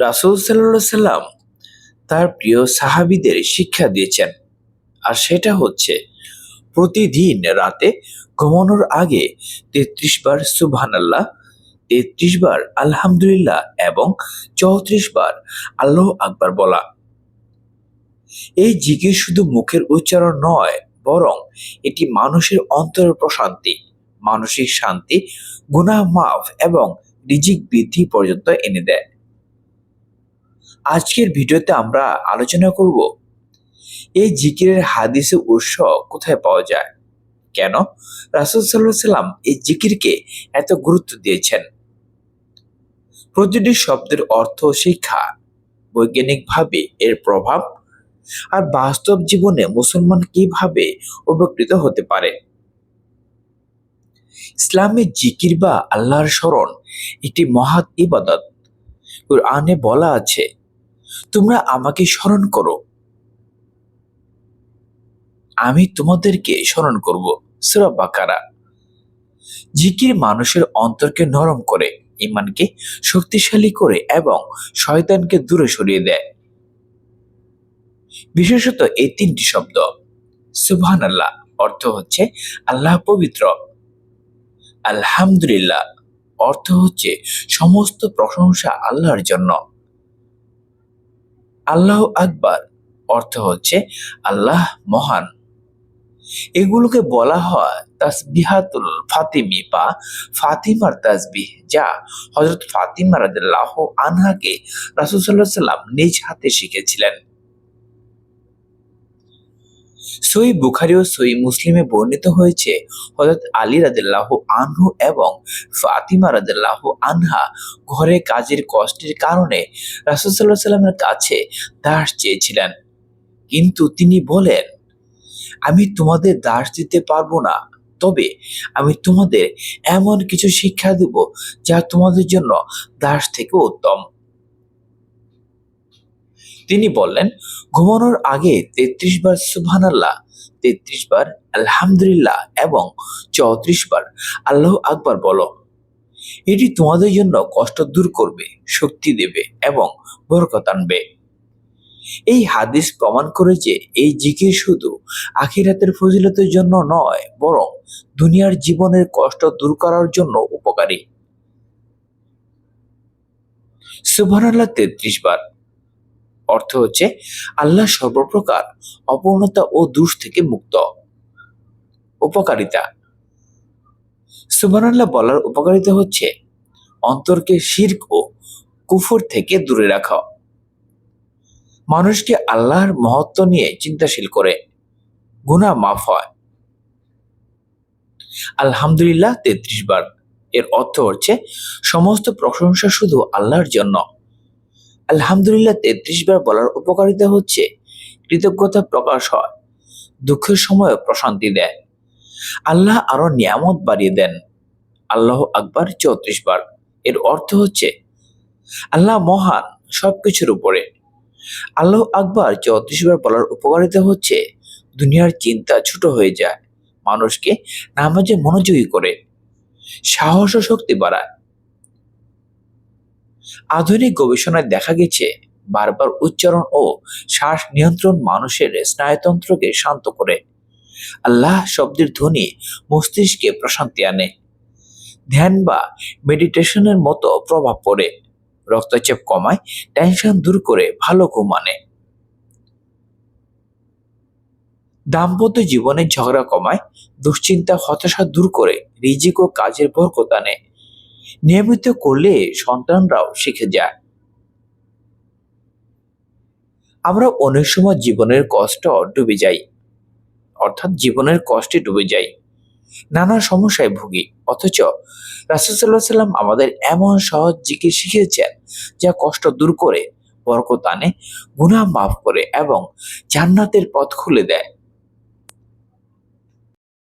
রাসুল সাল্লাম তার প্রিয় সাহাবিদের শিক্ষা দিয়েছেন। আর সেটা হচ্ছে, প্রতিদিন রাতে ঘুমানোর আগে তেত্রিশ বার সুবহান আল্লাহ তেত্রিশ বার আলহামদুলিল্লাহ এবং চৌত্রিশ বার আল্লাহ আকবার বলা। এই জিকির শুধু মুখের উচ্চারণ নয়, বরং এটি মানুষের অন্তরের প্রশান্তি, মানসিক শান্তি, গুনাহ মাফ এবং রিজিক বৃদ্ধি পর্যন্ত এনে দেয়। আজকের ভিডিওতে আমরা আলোচনা করব, এই জিকিরের হাদিসে উৎস কোথায় পাওয়া যায়? কেন? রাসুল সাল্লাহ সাল্লাম এই জিকিরকে এত গুরুত্ব দিয়েছেন। প্রতিটি শব্দের অর্থ শিক্ষা, বৈজ্ঞানিকভাবে এর প্রভাব, আর বাস্তব জীবনে মুসলমান কীভাবে উপকৃত হতে পারে? ইসলামের জিকির বা আল্লাহর স্মরণ একটি মহাত ইবাদত। আনে বলা আছে তোমরা আমাকে স্মরণ করো। আমি তোমাদেরকে স্মরণ করব, সুরা বাকারা। জিকির মানুষের অন্তরকে নরম করে ইমানকে শক্তিশালী করে এবং শয়তানকে দূরে সরিয়ে দেয়। বিশেষত এই তিনটি শব্দ সুবহান আল্লাহ অর্থ হচ্ছে আল্লাহ পবিত্র। আলহামদুলিল্লাহ, অর্থ হচ্ছে সমস্ত প্রশংসা আল্লাহর জন্য। আল্লাহ আকবার অর্থ হচ্ছে আল্লাহ মহান। এগুলোকে বলা হয় তাসবিহাতুল ফাতিমি বা ফাতিমার তাসবিহ, যা হজরত ফাতিমা রাদিল্লাহ আনহাকে রাসুল সাল্লাহ সাল্লাম নিজ হাতে শিখেছিলেন। সই বুখারি ও সই মুসলিমে বর্ণিত হয়েছে। হজরত আলী রাদিল্লাহ আনহু এবং ফাতিমা রাদিল্লাহ আনহা ঘরে কাজের কষ্টের কারণে রাসুল সাল্লাহ সাল্লামের কাছে দাস চেয়েছিলেন। কিন্তু তিনি বলেন, আমি তোমাদের দাস দিতে পারব না। তবে আমি তোমাদের এমন কিছু শিক্ষা দেব যা তোমাদের জন্য দাস থেকে উত্তম। তিনি বললেন, ঘুমানোর আগে তেত্রিশ বার সুবহান আল্লাহ তেত্রিশ বার আলহামদুলিল্লাহ এবং চৌত্রিশ বার আল্লাহ আকবার বলো। এটি তোমাদের জন্য কষ্ট দূর করবে, শক্তি দেবে এবং বরকত আনবে। এই হাদিস প্রমাণ করে যে এই জিকির শুধু আখিরাতের ফজিলতের জন্য নয়, বরং দুনিয়ার জীবনের কষ্ট দূর করার জন্য উপকারী। সুবহানাল্লাহ তেত্রিশ বার অর্থ হচ্ছে আল্লাহ সর্বপ্রকার অপূর্ণতা ও দোষ থেকে মুক্ত। উপকারিতা। সুবহানাল্লাহ বলার উপকারিতা হচ্ছে অন্তরকে শির্ক ও কুফর থেকে দূরে রাখা। মানুষকে আল্লাহর মহত্ব নিয়ে চিন্তাশীল করে। গুণা মাফ হয়। আলহামদুলিল্লাহ তেত্রিশ বার। এর অর্থ হচ্ছে সমস্ত প্রশংসা শুধু আল্লাহর জন্য। আলহামদুলিল্লাহ তেত্রিশ বার বলার উপকারিতা হচ্ছে কৃতজ্ঞতা প্রকাশ হয়, দুঃখের সময় প্রশান্তি দেয়। আল্লাহ আরও নিয়ামত বাড়িয়ে দেন। আল্লাহ আকবার চৌত্রিশ বার। এর অর্থ হচ্ছে, আল্লাহ মহান সবকিছুর উপরে। আল্লাহ আকবার চৌত্রিশ বার বলার উপকারিতা হচ্ছে, দুনিয়ার চিন্তা ছোট হয়ে যায়, মানুষকে নামাজে মনোযোগী করে, সাহস ও শক্তি বাড়ায়। আধুনিক গবেষণায় দেখা গেছে, বারবার উচ্চারণ ও শ্বাস নিয়ন্ত্রণ মানুষের স্নায়ুতন্ত্রকে শান্ত করে। আল্লাহ শব্দের ধ্বনি মস্তিষ্কে প্রশান্তি আনে। ধ্যান বা মেডিটেশনের মতো প্রভাব পড়ে। রক্তচাপ কমায়, টেনশন দূর করে, ভালো ঘুম দাম্পত্য জীবনে ঝগড়া কমায়, দুশ্চিন্তা, হতাশা দূর করে, রিজিক ও কাজের বরকত আনে। নিয়মিত করলে সন্তানরাও শিখে যায়। আমরা অনেক সময় জীবনের কষ্ট ডুবে যাই, অর্থাৎ জীবনের কষ্টে ডুবে যাই। নানা সমস্যায় ভুগি, অথচ রাসুসাল্লাহ সাল্লাম আমাদের এমন সহজ জিকে শিখিয়েছেন যা কষ্ট দূর করে, বরকত আনে, গুনাহ মাফ করে এবং জান্নাতের পথ খুলে দেয়।